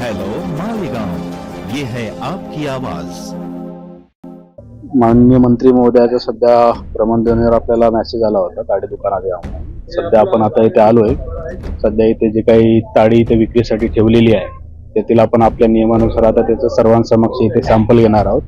Hello Malegaon ये है आपकी आवाज. माननीय मंत्री महोदयाचा सध्या प्रबंधनावर आपल्याला मेसेज आला होता ताडी दुकानात या. सध्या आपण आता इथे आलोय. सध्या इथे जे काही ताडी इथे विक्रीसाठी ठेवलेली आहे त्यातील आपण आपल्या नियमानुसार आता त्याचं सर्वांसमक्ष इथे सॅम्पल घेणार आहोत.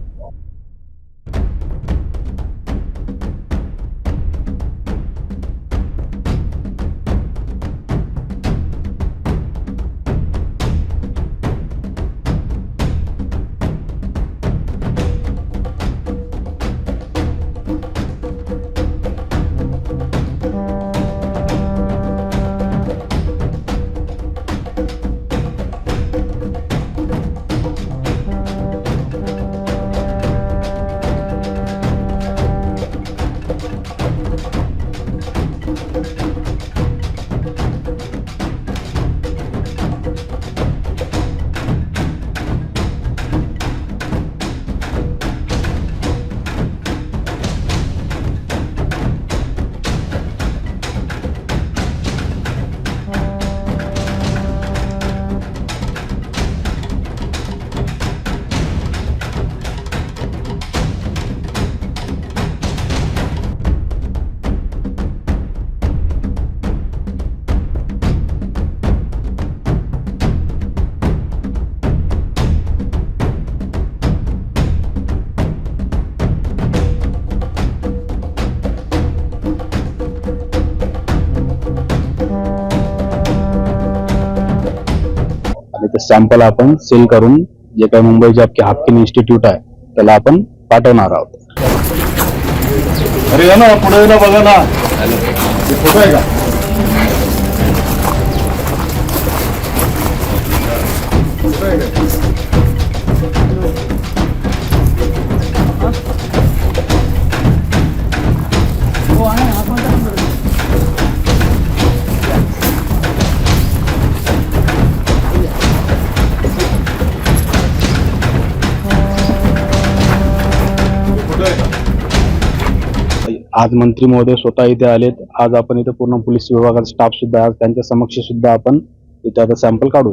सॅम्पल आपण सेल करून जे काही मुंबईचे आपले हाफकिन इन्स्टिट्यूट आहे त्याला आपण पाठवणार आहोत. अरे या ना पुढे ना बघा ना. फोटो आहे का? आज मंत्री महोदय स्वतः इथे आलेत. आज आपण इथे पूर्ण पोलीस विभागाचा स्टाफ सुद्धा आज त्यांच्या समक्ष सुद्धा आपण इथे आता सॅम्पल काढू.